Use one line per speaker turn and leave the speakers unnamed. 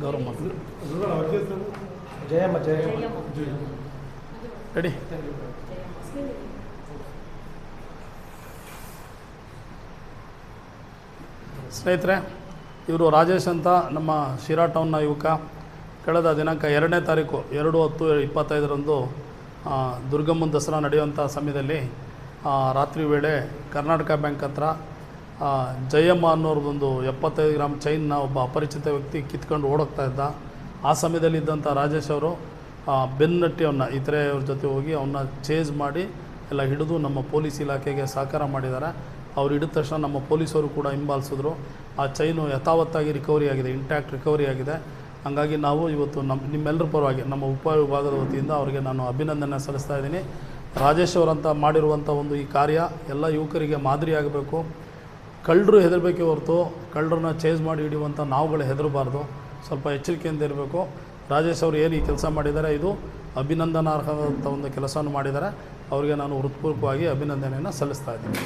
ಗೌರವ ಮಾಡ್ತೀವಿ.
ಜಯಮ್ಮ ಜಯಮ್ಮ
ರೆಡಿ? ಸ್ನೇಹಿತರೆ ಇವರು ರಾಜೇಶ್ ಅಂತ ನಮ್ಮ ಶಿರಾ ಟೌನ್ನ ಯುವಕ. ಕಳೆದ ದಿನಾಂಕ ಎರಡನೇ ತಾರೀಕು ಎರಡು ಹತ್ತು ಇಪ್ಪತ್ತೈದರಂದು ದುರ್ಗಮ್ಮನ ದಸರಾ ನಡೆಯುವಂಥ ಸಮಯದಲ್ಲಿ ಆ, ರಾತ್ರಿ ವೇಳೆ ಕರ್ನಾಟಕ ಬ್ಯಾಂಕ್ ಹತ್ರ ಜಯಮ್ಮ ಅನ್ನೋರ್ದೊಂದು ಎಪ್ಪತ್ತೈದು ಗ್ರಾಮ್ ಚೈನ್ನ ಒಬ್ಬ ಅಪರಿಚಿತ ವ್ಯಕ್ತಿ ಕಿತ್ಕೊಂಡು ಓಡೋಗ್ತಾ ಇದ್ದ. ಆ ಸಮಯದಲ್ಲಿ ಇದ್ದಂಥ ರಾಜೇಶ್ ಅವರು ಆ, ಬೆನ್ನಟ್ಟಿ ಅವನ್ನ ಇತರೆಯವ್ರ ಜೊತೆ ಹೋಗಿ ಅವನ್ನ ಚೇಸ್ ಮಾಡಿ ಎಲ್ಲ ಹಿಡಿದು ನಮ್ಮ ಪೊಲೀಸ್ ಇಲಾಖೆಗೆ ಸಹಕಾರ ಮಾಡಿದ್ದಾರೆ. ಅವ್ರು ಹಿಡಿದ ತಕ್ಷಣ ನಮ್ಮ ಪೊಲೀಸರು ಕೂಡ ಹಿಂಬಾಲಿಸಿದ್ರು. ಆ ಚೈನು ಯಥಾವತ್ತಾಗಿ ರಿಕವರಿ ಆಗಿದೆ ಇಂಟ್ಯಾಕ್ಟ್ ರಿಕವರಿ ಆಗಿದೆ. ಹಾಗಾಗಿ ನಾವು ಇವತ್ತು ನಮ್ಮ ನಿಮ್ಮೆಲ್ಲರ ಪರವಾಗಿ ನಮ್ಮ ಉಪವಿಭಾಗದ ವತಿಯಿಂದ ಅವರಿಗೆ ನಾನು ಅಭಿನಂದನೆ ಸಲ್ಲಿಸ್ತಾ ಇದ್ದೀನಿ. ರಾಜೇಶ್ ಅವರಂತ ಮಾಡಿರುವಂಥ ಒಂದು ಈ ಕಾರ್ಯ ಎಲ್ಲ ಯುವಕರಿಗೆ ಮಾದರಿಯಾಗಬೇಕು. ಕಳ್ಳರು ಹೆದರಬೇಕೇ ಹೊರತು ಕಳ್ಳರನ್ನ ಚೇಸ್ ಮಾಡಿ ಹಿಡಿಯುವಂಥ ನಾವುಗಳು ಹೆದರಬಾರ್ದು. ಸ್ವಲ್ಪ ಎಚ್ಚರಿಕೆಯಿಂದ ಇರಬೇಕು. ರಾಜೇಶ್ ಅವರು ಏನು ಈ ಕೆಲಸ ಮಾಡಿದ್ದಾರೆ, ಇದು ಅಭಿನಂದನಾರ್ಹವಾದಂಥ ಒಂದು ಕೆಲಸವನ್ನು ಮಾಡಿದ್ದಾರೆ. ಅವರಿಗೆ ನಾನು ಹೃತ್ಪೂರ್ವಕವಾಗಿ ಅಭಿನಂದನೆಯನ್ನು ಸಲ್ಲಿಸ್ತಾ ಇದ್ದೀನಿ.